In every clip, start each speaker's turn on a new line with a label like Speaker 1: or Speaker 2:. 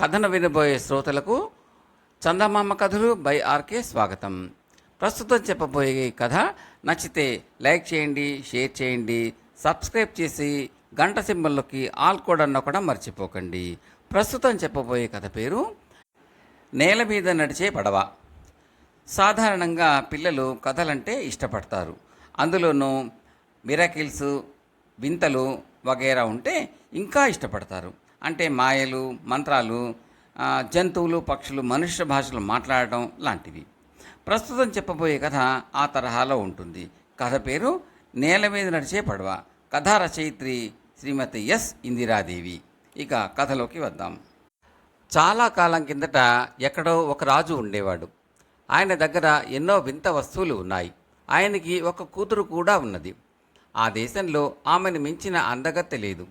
Speaker 1: కథను వినబోయే శ్రోతలకు చందమామ కథలు బై ఆర్కే స్వాగతం. ప్రస్తుతం చెప్పబోయే కథ నచ్చితే లైక్ చేయండి షేర్ చేయండి సబ్స్క్రైబ్ చేసి గంట సింబల్లోకి ఆల్ కూడా నొక్కడం మర్చిపోకండి. ప్రస్తుతం చెప్పబోయే కథ పేరు నేల మీద నడిచే పడవ. సాధారణంగా పిల్లలు కథలంటే ఇష్టపడతారు. అందులోనూ మిరాకిల్స్ వింతలు వగేరా ఉంటే ఇంకా ఇష్టపడతారు. అంటే మాయలు మంత్రాలు జంతువులు పక్షులు మనుష్య భాషలు మాట్లాడటం లాంటివి. ప్రస్తుతం చెప్పబోయే కథ ఆ తరహాలో ఉంటుంది. కథ పేరు నేల మీద నడిచే పడవ. కథా రచయిత్రి శ్రీమతి ఎస్ ఇందిరాదేవి. ఇక కథలోకి వద్దాం. చాలా కాలం కిందట ఎక్కడో ఒక రాజు ఉండేవాడు. ఆయన దగ్గర ఎన్నో వింత వస్తువులు ఉన్నాయి. ఆయనకి ఒక కూతురు కూడా ఉన్నది. ఆ దేశంలో ఆమెను మించిన అందగత్తె లేదు.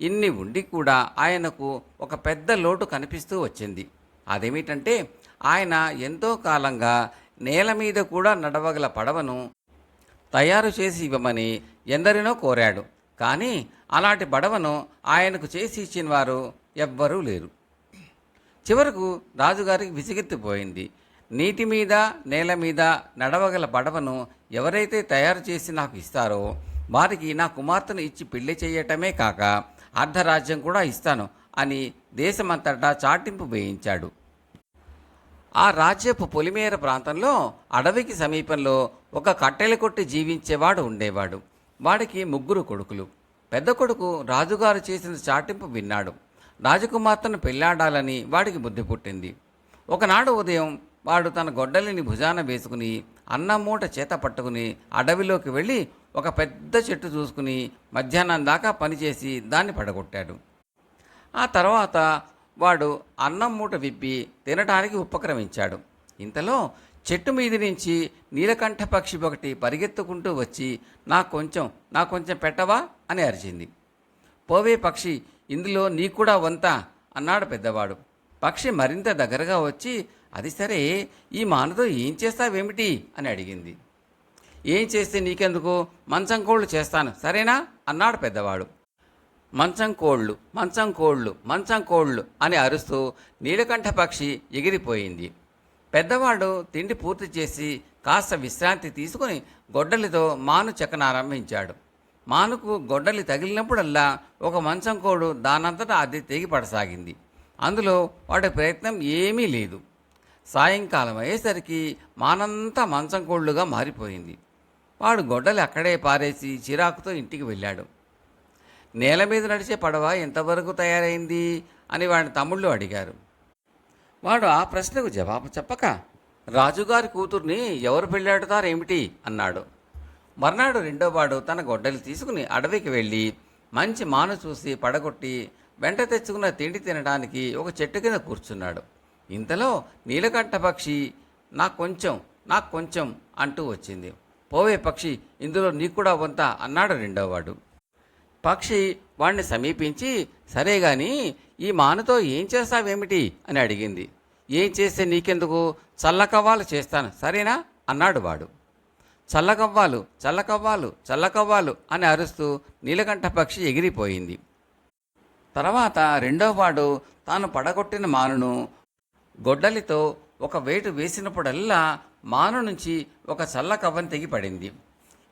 Speaker 1: ఇన్ని ఉండి కూడా ఆయనకు ఒక పెద్ద లోటు కనిపిస్తూ వచ్చింది. అదేమిటంటే ఆయన ఎంతో కాలంగా నేల మీద కూడా నడవగల పడవను తయారు చేసి ఇవ్వమని ఎందరినో కోరాడు. కానీ అలాంటి పడవను ఆయనకు చేసి ఇచ్చిన వారు ఎవ్వరూ లేరు. చివరకు రాజుగారికి విసిగెత్తిపోయింది నీటి మీద నేల మీద నడవగల పడవను ఎవరైతే తయారు చేసి నాకు ఇస్తారో వారికి నా కుమార్తెను ఇచ్చి పెళ్ళి చేయటమే కాక అర్ధరాజ్యం కూడా ఇస్తాను అని దేశమంతటా చాటింపు వేయించాడు. ఆ రాజ్యపు పొలిమేర ప్రాంతంలో అడవికి సమీపంలో ఒక కట్టెల కొట్టి జీవించేవాడు ఉండేవాడు. వాడికి ముగ్గురు కొడుకులు. పెద్ద కొడుకు రాజుగారు చేసిన చాటింపు విన్నాడు. రాజకుమార్తెను పెళ్ళాడాలని వాడికి బుద్ధి పుట్టింది. ఒకనాడు ఉదయం వాడు తన గొడ్డలిని భుజాన వేసుకుని అన్నం మూట చేత పట్టుకుని అడవిలోకి వెళ్ళి ఒక పెద్ద చెట్టు చూసుకుని మధ్యాహ్నం దాకా పనిచేసి దాన్ని పడగొట్టాడు. ఆ తర్వాత వాడు అన్నం మూట విప్పి తినటానికి ఉపక్రమించాడు. ఇంతలో చెట్టు మీది నుంచి నీలకంఠ పక్షి ఒకటి పరిగెత్తుకుంటూ వచ్చి నాకు కొంచెం నాకు కొంచెం పెట్టవా? అని అరిచింది. పోవే పక్షి ఇందులో నీ కూడా వంత అన్నాడు పెద్దవాడు. పక్షి మరింత దగ్గరగా వచ్చి అది సరే ఈ మానతో ఏం చేస్తావేమిటి? అని అడిగింది. ఏం చేస్తే నీకెందుకు? మంచం కోళ్ళు చేస్తాను. సరేనా? అన్నాడు పెద్దవాడు. మంచం కోళ్ళు మంచం కోళ్ళు మంచం కోళ్ళు అని అరుస్తూ నీలకంఠ పక్షి ఎగిరిపోయింది. పెద్దవాడు తిండి పూర్తి చేసి కాస్త విశ్రాంతి తీసుకుని గొడ్డలితో మాను చెక్కనారంభించాడు. మానుకు గొడ్డలి తగిలినప్పుడల్లా ఒక మంచం కోడు దానంతటా అది తెగి పడసాగింది. అందులో వాడి ప్రయత్నం ఏమీ లేదు. సాయంకాలం అయ్యేసరికి మానంతా మంచం కోళ్ళుగా మారిపోయింది. వాడు గొడ్డలు అక్కడే పారేసి చిరాకుతో ఇంటికి వెళ్ళాడు. నేల మీద నడిచే పడవ ఎంతవరకు తయారైంది అని వాడి తమ్ముళ్ళు అడిగారు. వాడు ఆ ప్రశ్నకు జవాబు చెప్పక రాజుగారి కూతుర్ని ఎవరు పెళ్ళాడుతారేమిటి అన్నాడు. మర్నాడు రెండోవాడు తన గొడ్డలు తీసుకుని అడవికి వెళ్ళి మంచి మాను చూసి పడగొట్టి వెంట తెచ్చుకున్న తిండి తినడానికి ఒక చెట్టు కింద కూర్చున్నాడు. ఇంతలో నీలకంఠ పక్షి నాకు కొంచెం నాకు కొంచెం అంటూ వచ్చింది. పోవే పక్షి ఇందులో నీకు కూడా వంత అన్నాడు రెండోవాడు. పక్షి వాణ్ణి సమీపించి సరే గాని ఈ మానతో ఏం చేస్తావేమిటి అని అడిగింది. ఏం చేస్తే నీకెందుకు? చల్లకవ్వాలు చేస్తాను సరేనా? అన్నాడు వాడు. చల్లకవ్వాలు చల్లకవ్వాలు చల్లకవ్వాలు అని అరుస్తూ నీలకంఠ పక్షి ఎగిరిపోయింది. తర్వాత రెండోవాడు తాను పడగొట్టిన మానును గొడ్డలితో ఒక వేటు వేసినప్పుడల్లా మాను నుంచి ఒక చల్లకవ్వం తెగి పడింది.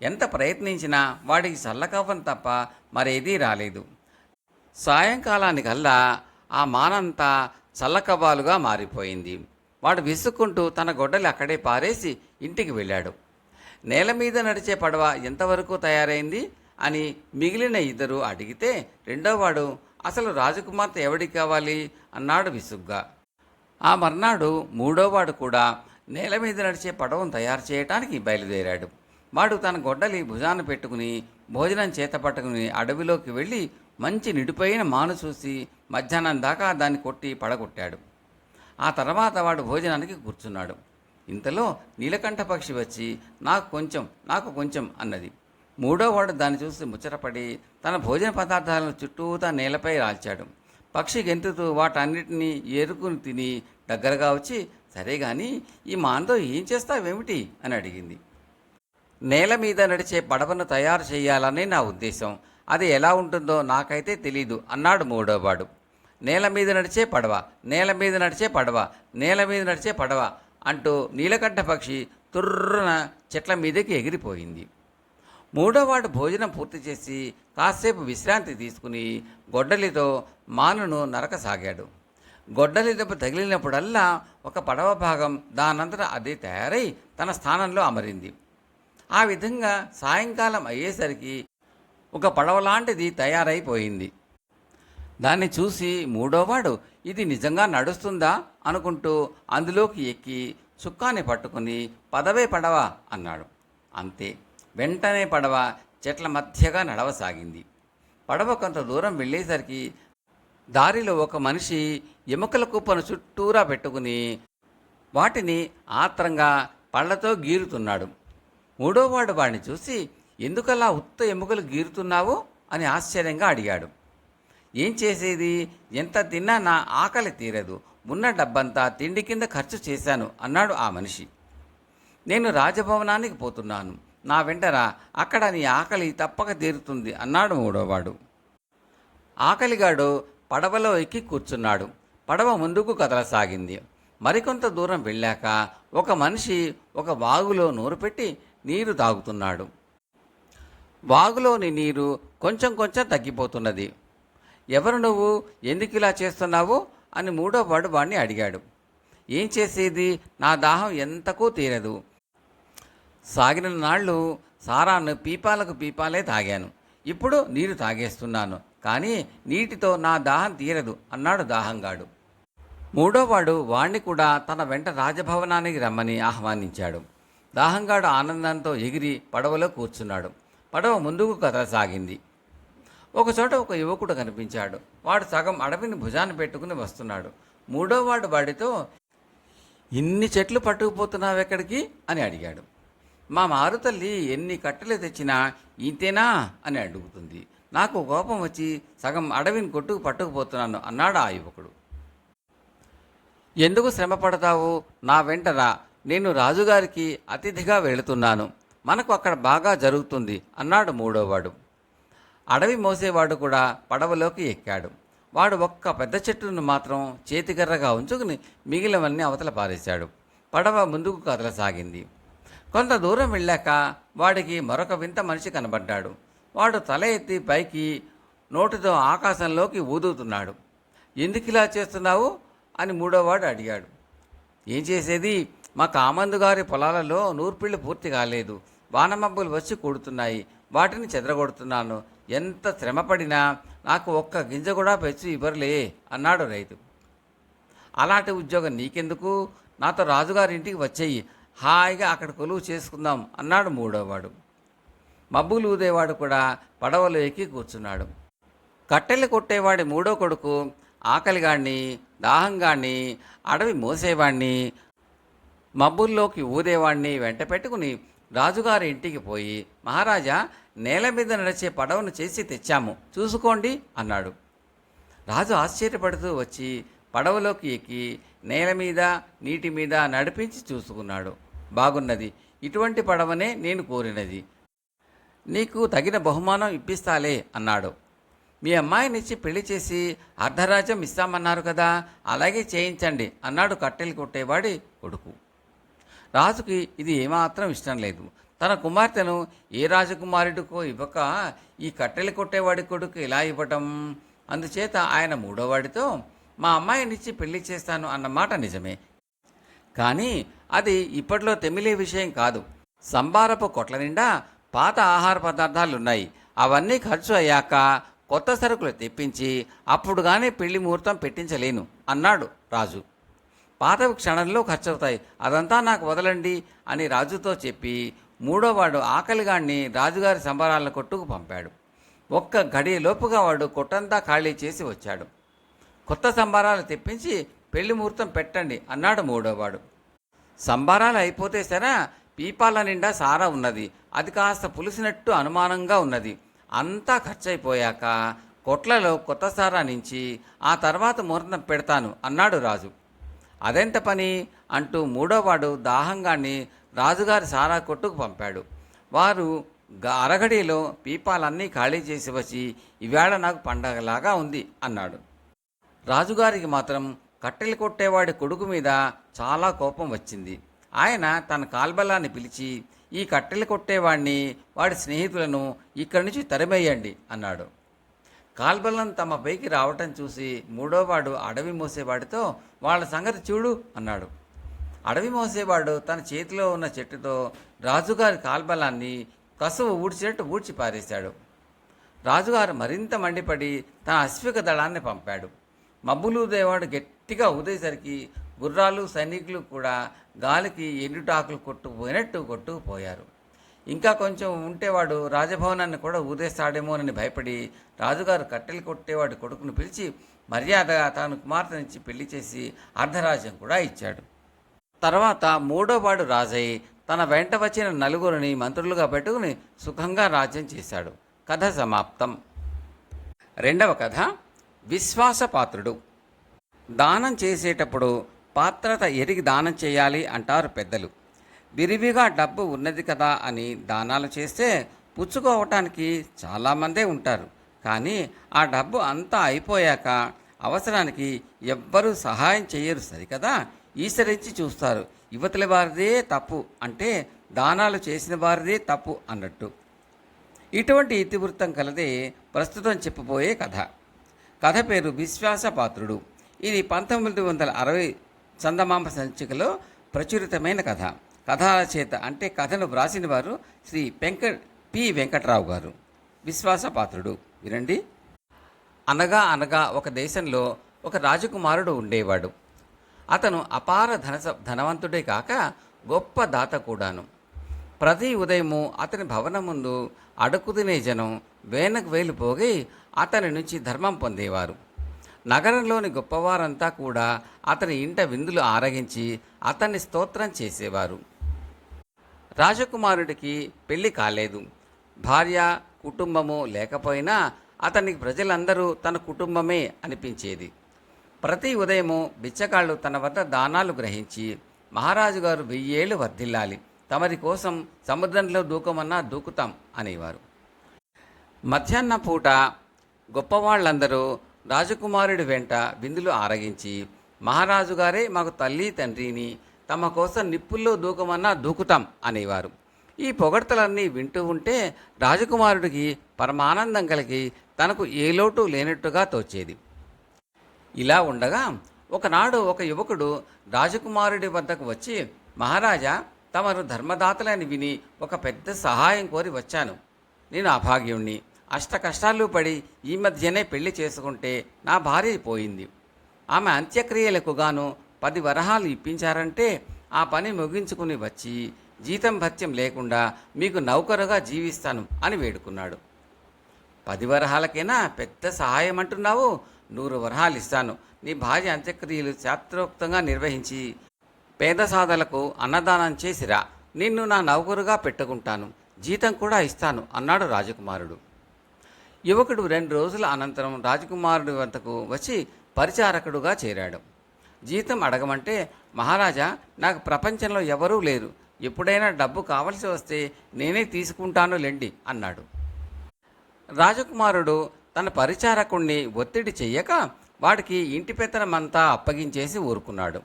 Speaker 1: ఎంత ప్రయత్నించినా వాడికి చల్లకవ్వం తప్ప మరేదీ రాలేదు. సాయంకాలానికల్లా ఆ మానంతా చల్లకవ్వాలుగా మారిపోయింది. వాడు విసుక్కుంటూ తన గొడ్డలి అక్కడే పారేసి ఇంటికి వెళ్ళాడు. నేల మీద నడిచే పడవ ఎంతవరకు తయారైంది? అని మిగిలిన ఇద్దరు అడిగితే రెండోవాడు అసలు రాజకుమార్తె ఎవడికి కావాలి? అన్నాడు విసుగ్గా. ఆ మర్నాడు మూడోవాడు కూడా నేల మీద నడిచే పడవను తయారు చేయటానికి బయలుదేరాడు. వాడు తన గొడ్డలి భుజాన పెట్టుకుని భోజనం చేత పట్టుకుని అడవిలోకి వెళ్ళి మంచి నిడిపోయిన మాను చూసి మధ్యాహ్నం దాకా దాన్ని కొట్టి పడగొట్టాడు. ఆ తర్వాత వాడు భోజనానికి కూర్చున్నాడు. ఇంతలో నీలకంఠ పక్షి వచ్చి నాకు కొంచెం నాకు కొంచెం అన్నది. మూడో వాడు దాన్ని చూసి ముచ్చటపడి తన భోజన పదార్థాలను చుట్టూతా నేలపై రాల్చాడు. పక్షి గెంతుతూ వాటన్నిటినీ ఏరుకుని తిని దగ్గరగా వచ్చి సరే గాని ఈ మాంతో ఏం చేస్తావేమిటి? అని అడిగింది. నేల మీద నడిచే పడవను తయారు చేయాలని నా ఉద్దేశం. అది ఎలా ఉంటుందో నాకైతే తెలీదు అన్నాడు మూడోవాడు. నేల మీద నడిచే పడవ నేల మీద నడిచే పడవ నేల మీద నడిచే పడవ అంటూ నీలకంఠ పక్షి తుర్రున చెట్ల మీదకి ఎగిరిపోయింది. మూడోవాడు భోజనం పూర్తి చేసి కాసేపు విశ్రాంతి తీసుకుని గొడ్డలితో మానును నరకసాగాడు. గొడ్డలి దెబ్బ తగిలినప్పుడల్లా ఒక పడవ భాగం దానంతట అదే తయారై తన స్థానంలో అమరింది. ఆ విధంగా సాయంకాలం అయ్యేసరికి ఒక పడవ లాంటిది తయారైపోయింది. దాన్ని చూసి మూడోవాడు ఇది నిజంగా నడుస్తుందా? అనుకుంటూ అందులోకి ఎక్కి చుక్కాని పట్టుకుని పదవే పడవ అన్నాడు. అంతే వెంటనే పడవ చెట్ల మధ్యగా నడవసాగింది. పడవ కొంత దూరం వెళ్ళేసరికి దారిలో ఒక మనిషి ఎముకల కుప్పను చుట్టూరా పెట్టుకుని వాటిని ఆత్రంగా పళ్ళతో గీరుతున్నాడు. మూడోవాడు వాడిని చూసి ఎందుకలా ఉత్త ఎముకలు గీరుతున్నావు? అని ఆశ్చర్యంగా అడిగాడు. ఏం చేసేది? ఎంత తిన్నా నా ఆకలి తీరదు. ఉన్న డబ్బంతా తిండి కింద ఖర్చు చేశాను అన్నాడు ఆ మనిషి. నేను రాజభవనానికి పోతున్నాను. నా వెంటరా అక్కడ నీ ఆకలి తప్పక తీరుతుంది అన్నాడు మూడోవాడు ఆకలిగాడు పడవలో ఎక్కి కూర్చున్నాడు. పడవ ముందుకు కదలసాగింది. మరికొంత దూరం వెళ్ళాక ఒక మనిషి ఒక వాగులో నూరు పెట్టి నీరు తాగుతున్నాడు. వాగులోని నీరు కొంచెం కొంచెం తగ్గిపోతున్నది. ఎవరు నువ్వు? ఎందుకు ఇలా చేస్తున్నావు? అని మూడో వాడు వాడిని అడిగాడు. ఏం చేసేది? నా దాహం ఎంతకూ తీరదు. సాగిన నాళ్ళు సారాను పీపాలకు పీపాలే తాగాను. ఇప్పుడు నీరు తాగేస్తున్నాను. కానీ నీటితో నా దాహం తీరదు అన్నాడు దాహంగాడు. మూడోవాడు వాణ్ణి కూడా తన వెంట రాజభవనానికి రమ్మని ఆహ్వానించాడు. దాహంగాడు ఆనందంతో ఎగిరి పడవలో కూర్చున్నాడు. పడవ ముందుకు కదలసాగింది ఒకచోట ఒక యువకుడు కనిపించాడు. వాడు సగం అడవిని భుజాన్ని పెట్టుకుని వస్తున్నాడు. మూడోవాడు వాడితో ఇన్ని చెట్లు పట్టుకుపోతున్నావు ఎక్కడికి? అని అడిగాడు. మా మారుతల్లి ఎన్ని కట్టెలు తెచ్చినా ఇంతేనా? అని అడుగుతుంది. నాకు కోపం వచ్చి సగం అడవిని కొట్టుకు పట్టుకుపోతున్నాను అన్నాడు ఆ యువకుడు. ఎందుకు శ్రమ పడతావు నా వెంట రా. నేను రాజుగారికి అతిథిగా వెళుతున్నాను. మనకు అక్కడ బాగా జరుగుతుంది అన్నాడు మూడోవాడు. అడవి మోసేవాడు కూడా పడవలోకి ఎక్కాడు. వాడు ఒక్క పెద్ద చెట్టును మాత్రం చేతికర్రగా ఉంచుకుని మిగిలినవన్నీ అవతల పారేశాడు. పడవ ముందుకు కదలసాగింది. కొంత దూరం వెళ్ళాక వాడికి మరొక వింత మనిషి కనబడ్డాడు. వాడు తల ఎత్తి పైకి నోటితో ఆకాశంలోకి ఊదుతున్నాడు. ఎందుకు ఇలా చేస్తున్నావు? అని మూడోవాడు అడిగాడు. ఏం చేసేది? మా కామందు గారి పొలాలలో నూర్పిళ్ళు పూర్తి కాలేదు. వానమబ్బులు వచ్చి కూడుతున్నాయి. వాటిని చెదరగొడుతున్నాను. ఎంత శ్రమపడినా నాకు ఒక్క గింజ కూడా పెంచి ఇవ్వరులే అన్నాడు రైతు. అలాంటి ఉద్యోగం నీకెందుకు? నాతో రాజుగారి ఇంటికి వచ్చేయి. హాయిగా అక్కడ కొలువు చేసుకుందాం అన్నాడు మూడోవాడు మబ్బులు ఊదేవాడు కూడా పడవలో ఎక్కి కూర్చున్నాడు. కట్టెలు కొట్టేవాడి మూడో కొడుకు ఆకలిగాడిని దాహంగాడిని అడవి మోసేవాణ్ణి మబ్బుల్లోకి ఊదేవాణ్ణి వెంట పెట్టుకుని రాజుగారి ఇంటికి పోయి మహారాజా నేల మీద నడిచే పడవను చేసి తెచ్చాము చూసుకోండి అన్నాడు. రాజు ఆశ్చర్యపడుతూ వచ్చి పడవలోకి ఎక్కి నేల మీద నీటి మీద నడిపించి చూసుకున్నాడు. బాగున్నది ఇటువంటి పడవనే నేను కోరినది. నీకు తగిన బహుమానం ఇప్పిస్తాలే అన్నాడు. మీ అమ్మాయినిచ్చి పెళ్ళి చేసి అర్ధరాజ్యం ఇస్తామన్నారు కదా అలాగే చేయించండి అన్నాడు కట్టెలు కొట్టేవాడి కొడుకు. రాజుకి ఇది ఏమాత్రం ఇష్టం లేదు. తన కుమార్తెను ఏ రాజకుమారుడికో ఇవ్వక ఈ కట్టెలు కొట్టేవాడి కొడుకు ఇలా ఇవ్వటం? అందుచేత ఆయన మూడోవాడితో మా అమ్మాయినిచ్చి పెళ్ళి చేస్తాను అన్నమాట నిజమే. కానీ అది ఇప్పట్లో తెమిలే విషయం కాదు. సంబారపు కొట్ల నిండా పాత ఆహార పదార్థాలు ఉన్నాయి అవన్నీ ఖర్చు అయ్యాక కొత్త సరుకులు తెప్పించి అప్పుడు కానీ పెళ్ళి ముహూర్తం పెట్టించలేను అన్నాడు రాజు. పాతవి క్షణంలో ఖర్చవుతాయి. అదంతా నాకు వదలండి అని రాజుతో చెప్పి మూడోవాడు ఆకలిగాడిని రాజుగారి సంబరాల కొట్టుకు పంపాడు. ఒక్క గడియలోపుగా వాడు కొట్టంతా ఖాళీ చేసి వచ్చాడు. కొత్త సంబరాలు తెప్పించి పెళ్ళి ముహూర్తం పెట్టండి అన్నాడు మూడోవాడు. సంబరాలు అయిపోతే సరే పీపాల నిండా సారా ఉన్నది. అది కాస్త పులిసినట్టు అనుమానంగా ఉన్నది. అంతా ఖర్చయిపోయాక కొట్లలో కొత్త సారా నుంచి ఆ తర్వాత ముహూర్తం పెడతాను అన్నాడు రాజు. అదెంత పని? అంటూ మూడోవాడు దాహంగాన్ని రాజుగారి సారా కొట్టుకు పంపాడు. వారు గ- అరగడిలో పీపాలన్నీ ఖాళీ చేసి వచ్చి ఈవేళ నాకు పండగలాగా ఉంది అన్నాడు. రాజుగారికి మాత్రం కట్టెలు కొట్టేవాడి కొడుకు మీద చాలా కోపం వచ్చింది. ఆయన తన కాల్బలాన్ని పిలిచి ఈ కట్టెలు కొట్టేవాణ్ణి వాడి స్నేహితులను ఇక్కడి నుంచి తరిమేయండి అన్నాడు. కాల్బలం తమ పైకి రావటం చూసి మూడోవాడు అడవి మోసేవాడితో వాళ్ళ సంగతి చూడు అన్నాడు. అడవి మోసేవాడు తన చేతిలో ఉన్న చెట్టుతో రాజుగారి కాల్బలాన్ని కసువు ఊడ్చినట్టు ఊడ్చి పారేశాడు. రాజుగారు మరింత మండిపడి తన అశ్విక దళాన్ని పంపాడు. మబ్బులు దేవాడు గట్టిగా ఊదేసరికి గుర్రాలు సైనికులు కూడా గాలికి ఎండుటాకులు కొట్టుపోయినట్టు కొట్టుకుపోయారు. ఇంకా కొంచెం ఉంటేవాడు రాజభవనాన్ని కూడా ఊదేస్తాడేమోనని భయపడి రాజుగారు కట్టెలు కొట్టేవాడు కొడుకును పిలిచి మర్యాదగా తాను కుమార్తెనిచ్చి పెళ్ళి చేసి అర్ధరాజ్యం కూడా ఇచ్చాడు. తర్వాత మూడోవాడు రాజయ్య తన వెంట వచ్చిన నలుగురిని మంత్రులుగా పెట్టుకుని సుఖంగా రాజ్యం చేశాడు. కథ సమాప్తం. రెండవ కథ విశ్వాసపాత్రుడు దానం చేసేటప్పుడు పాత్రత ఎరిగి దానం చేయాలి అంటారు పెద్దలు. విరివిగా డబ్బు ఉన్నది కదా అని దానాలు చేస్తే పుచ్చుకోవటానికి చాలామందే ఉంటారు. కానీ ఆ డబ్బు అంతా అయిపోయాక అవసరానికి ఎవ్వరూ సహాయం చేయరు సరికదా? ఈసరించి చూస్తారు. యువతల వారిదే తప్పు అంటే దానాలు చేసిన వారిదే తప్పు అన్నట్టు. ఇటువంటి ఇతివృత్తం కలదే ప్రస్తుతం చెప్పబోయే కథ. కథ పేరు విశ్వాసపాత్రుడు ఇది పంతొమ్మిది వందల అరవై చందమామ సంచికలో ప్రచురితమైన కథ. కథల చేత అంటే కథను వ్రాసిన వారు శ్రీ వెంకట్ పి. వెంకట్రావు గారు. విశ్వాసపాత్రుడు వినండి. అనగా అనగా ఒక దేశంలో ఒక రాజకుమారుడు ఉండేవాడు. అతను అపార ధన ధనవంతుడే కాక గొప్ప దాత కూడాను. ప్రతి ఉదయము అతని భవనం ముందు అడుకుదినే జనం వేనకు వేలు పోగి అతని నుంచి ధర్మం పొందేవారు. నగరంలోని గొప్పవారంతా కూడా అతని ఇంట విందులు ఆరగించి అతన్ని స్తోత్రం చేసేవారు. రాజకుమారుడికి పెళ్ళి కాలేదు. భార్య కుటుంబము లేకపోయినా అతనికి ప్రజలందరూ తన కుటుంబమే అనిపించేది. ప్రతి ఉదయము బిచ్చగాళ్ళు తన వద్ద దానాలు గ్రహించి మహారాజు గారు వెయ్యేళ్ళు వర్ధిల్లాలి. తమరి కోసం సముద్రంలో దూకమన్నా దూకుతాం అనేవారు. మధ్యాహ్న పూట గొప్పవాళ్ళందరూ రాజకుమారుడి వెంట విందులు ఆరగించి మహారాజు గారే మాకు తల్లి తండ్రిని తమ కోసం నిప్పుల్లో దూకమన్నా దూకుతాం అనేవారు. ఈ పొగడ్తలన్నీ వింటూ ఉంటే రాజకుమారుడికి పరమానందం కలిగి తనకు ఏ లోటు లేనట్టుగా తోచేది. ఇలా ఉండగా ఒకనాడు ఒక యువకుడు రాజకుమారుడి వద్దకు వచ్చి మహారాజా తమరు ధర్మదాతలని విని ఒక పెద్ద సహాయం కోరి వచ్చాను. నేను అభాగ్యుణ్ణి. అష్ట కష్టాలు పడి ఈ మధ్యనే పెళ్ళి చేసుకుంటే నా భార్య పోయింది. ఆమె అంత్యక్రియలకు గాను పది వరహాలు ఇప్పించారంటే ఆ పని ముగించుకుని వచ్చి జీతం భత్యం లేకుండా మీకు నౌకరుగా జీవిస్తాను అని వేడుకున్నాడు. పది వరహాలకైనా పెద్ద సహాయం అంటున్నావు? నూరు వరహాలు ఇస్తాను. నీ భార్య అంత్యక్రియలు శాస్త్రోక్తంగా నిర్వహించి పేద సాధలకు అన్నదానం చేసిరా. నిన్ను నా నౌకరుగా పెట్టుకుంటాను. జీతం కూడా ఇస్తాను అన్నాడు రాజకుమారుడు. యువకుడు రెండు రోజుల అనంతరం రాజకుమారుడి వద్దకు వచ్చి పరిచారకుడుగా చేరాడు. జీతం అడగమంటే మహారాజా నాకు ప్రపంచంలో ఎవరూ లేరు. ఎప్పుడైనా డబ్బు కావలసి వస్తే నేనే తీసుకుంటాను లెండి అన్నాడు. రాజకుమారుడు తన పరిచారకుణ్ణి ఒత్తిడి చెయ్యక వాడికి ఇంటి పెత్తనమంతా అప్పగించేసి ఊరుకున్నాడు.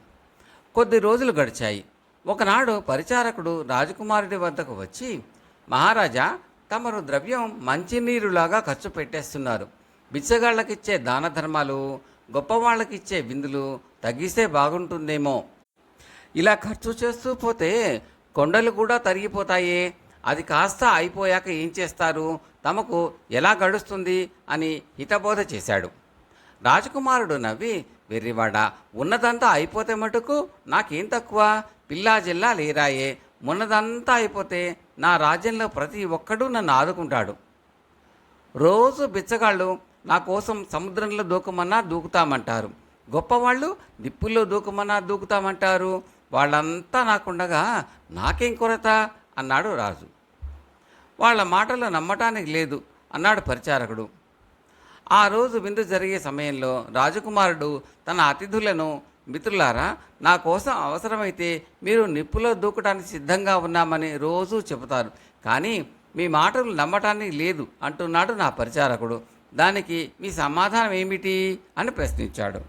Speaker 1: కొద్ది రోజులు గడిచాయి. ఒకనాడు పరిచారకుడు రాజకుమారుడి వద్దకు వచ్చి మహారాజా తమరు ద్రవ్యం మంచినీరులాగా ఖర్చు పెట్టేస్తున్నారు. బిచ్చగాళ్ళకిచ్చే దాన ధర్మాలు గొప్పవాళ్ళకిచ్చే విందులు తగ్గిస్తే బాగుంటుందేమో. ఇలా ఖర్చు చేస్తూ పోతే కొండలు కూడా తరిగిపోతాయే. అది కాస్త అయిపోయాక ఏం చేస్తారు? తమకు ఎలా గడుస్తుంది? అని హితబోధ చేశాడు. రాజకుమారుడు నవ్వి వెర్రివాడ ఉన్నదంతా అయిపోతే మటుకు నాకేం తక్కువ? పిల్లా జిల్లా లేరాయే. ఉన్నదంతా అయిపోతే నా రాజ్యంలో ప్రతి ఒక్కడూ నన్ను ఆదుకుంటాడు. రోజు బిచ్చగాళ్ళు నా కోసం సముద్రంలో దూకమన్నా దూకుతామంటారు. గొప్పవాళ్ళు నిప్పుల్లో దూకమన్నా దూకుతామంటారు. వాళ్ళంతా నాకుండగా నాకేం కొరత? అన్నాడు రాజు. వాళ్ళ మాటలు నమ్మటానికి లేదు అన్నాడు పరిచారకుడు. ఆ రోజు విందు జరిగే సమయంలో రాజకుమారుడు తన అతిథులను మిత్రులారా నా కోసం అవసరమైతే మీరు నిప్పులో దూకడానికి సిద్ధంగా ఉన్నామని రోజూ చెబుతారు. కానీ మీ మాటలు నమ్మటానికి లేదు అంటున్నాడు నా పరిచారకుడు. దానికి మీ సమాధానం ఏమిటి? అని ప్రశ్నించాడు.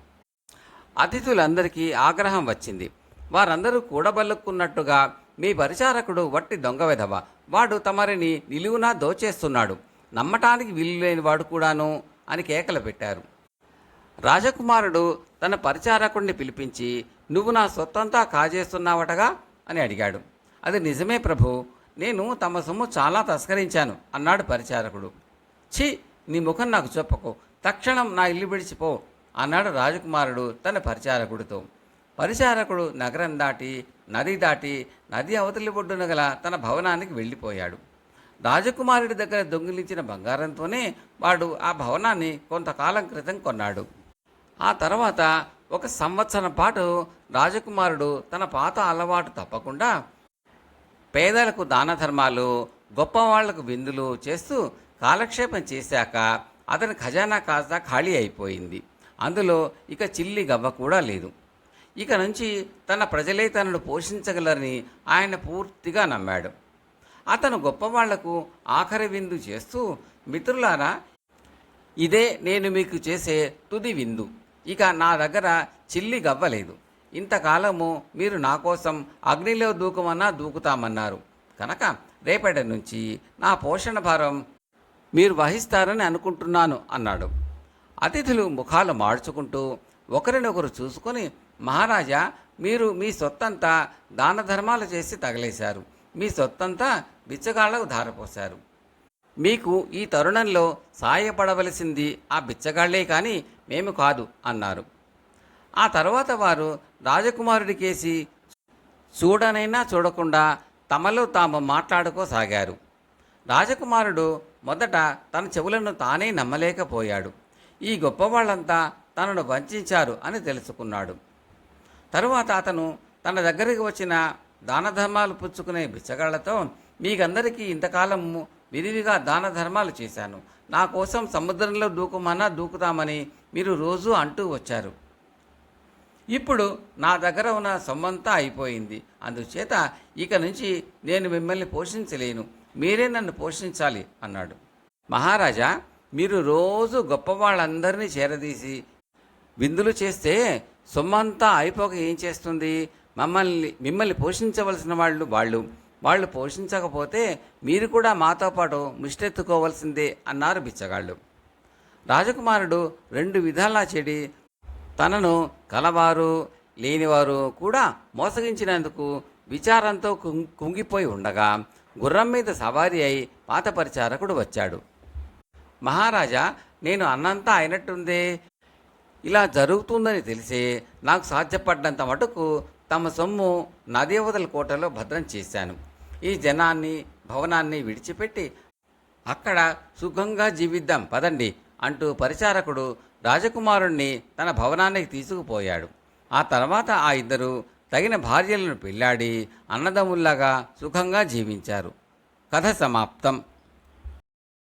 Speaker 1: అతిథులందరికీ ఆగ్రహం వచ్చింది. వారందరూ కూడబల్లుకున్నట్టుగా మీ పరిచారకుడు వట్టి దొంగ విధవ. వాడు తమరిని నిలువునా దోచేస్తున్నాడు. నమ్మటానికి వీలు లేనివాడు కూడాను అని కేకలు పెట్టారు. రాజకుమారుడు తన పరిచారకుడిని పిలిపించి నువ్వు నా సొత్తంతా కాజేస్తున్నావటగా? అని అడిగాడు. అది నిజమే ప్రభు నేను తమ సొమ్ము చాలా తస్కరించాను అన్నాడు పరిచారకుడు. ఛీ నీ ముఖం నాకు చెప్పకు తక్షణం నా ఇల్లు విడిచిపో అన్నాడు రాజకుమారుడు తన పరిచారకుడితో. పరిచారకుడు నగరం దాటి నది దాటి నది అవతలి ఒడ్డున గల తన భవనానికి వెళ్ళిపోయాడు. రాజకుమారుడి దగ్గర దొంగిలించిన బంగారంతోనే వాడు ఆ భవనాన్ని కొంతకాలం క్రితం కొన్నాడు. ఆ తర్వాత ఒక సంవత్సరం పాటు రాజకుమారుడు తన పాత అలవాటు తప్పకుండా పేదలకు దాన ధర్మాలు గొప్పవాళ్ళకు విందులు చేస్తూ కాలక్షేపం చేశాక అతని ఖజానా కాస్త ఖాళీ అయిపోయింది. అందులో ఇక చిల్లి గవ్వ కూడా లేదు. ఇక నుంచి తన ప్రజలే తనను పోషించగలరని ఆయన పూర్తిగా నమ్మాడు. అతను గొప్పవాళ్ళకు ఆఖరి విందు చేస్తూ మిత్రులారా ఇదే నేను మీకు చేసే తుది విందు. ఇక నా దగ్గర చిల్లి గవ్వలేదు ఇంతకాలము మీరు నా కోసం అగ్నిలో దూకమన్నా దూకుతామన్నారు. కనుక రేపటి నుంచి నా పోషణ భారం మీరు వహిస్తారని అనుకుంటున్నాను అన్నాడు. అతిథులు ముఖాలు మార్చుకుంటూ ఒకరినొకరు చూసుకొని మహారాజా మీరు మీ సొత్తంతా దాన ధర్మాలు చేసి తగలేశారు. మీ సొత్తంతా బిచ్చగాళ్ళకు ధారపోశారు. మీకు ఈ తరుణంలో సాయపడవలసింది ఆ బిచ్చగాళ్ళే కానీ మేము కాదు అన్నారు. ఆ తర్వాత వారు రాజకుమారుడికేసి చూడనైనా చూడకుండా తమలో తాము మాట్లాడుకోసాగారు. రాజకుమారుడు మొదట తన చెవులను తానే నమ్మలేకపోయాడు. ఈ గొప్పవాళ్ళంతా తనను వంచారు అని తెలుసుకున్నాడు. తరువాత అతను తన దగ్గరికి వచ్చిన దానధర్మాలు పుచ్చుకునే బిచ్చగాళ్ళతో మీకందరికీ ఇంతకాలము విరివిగా దాన ధర్మాలు చేశాను. నా కోసం సముద్రంలో దూకమన్నా దూకుతామని మీరు రోజూ అంటూ వచ్చారు. ఇప్పుడు నా దగ్గర ఉన్న సొమ్మంతా అయిపోయింది. అందుచేత ఇక నుంచి నేను మిమ్మల్ని పోషించలేను. మీరే నన్ను పోషించాలి అన్నాడు. మహారాజా మీరు రోజు గొప్పవాళ్ళందరినీ చేరదీసి విందులు చేస్తే సొమ్మంతా అయిపోక ఏం చేస్తుంది? మమ్మల్ని మిమ్మల్ని పోషించవలసిన వాళ్ళు వాళ్ళు వాళ్ళు పోషించకపోతే మీరు కూడా మాతో పాటు ముష్టెత్తుకోవలసిందే అన్నారు బిచ్చగాళ్ళు. రాజకుమారుడు రెండు విధాలా చెడి తనను కలవారు లేనివారు కూడా మోసగించినందుకు విచారంతో కుంగిపోయి ఉండగా గుర్రం మీద సవారీ అయి పాత పరిచారకుడు వచ్చాడు. మహారాజా నేను అన్నంతా అయినట్టుందే. ఇలా జరుగుతుందని తెలిసి నాకు సాధ్యపడ్డంత మటుకు తమ సొమ్ము నదేవతల కోటలో భద్రం చేశాను. ఈ జనాన్ని భవనాన్ని విడిచిపెట్టి అక్కడ సుఖంగా జీవిద్దాం పదండి అంటూ పరిచారకుడు రాజకుమారుణ్ణి తన భవనానికి తీసుకుపోయాడు. ఆ తర్వాత ఆ ఇద్దరు తగిన భార్యలను పెళ్ళాడి అన్నదమ్ముల్లాగా సుఖంగా జీవించారు. కథ సమాప్తం.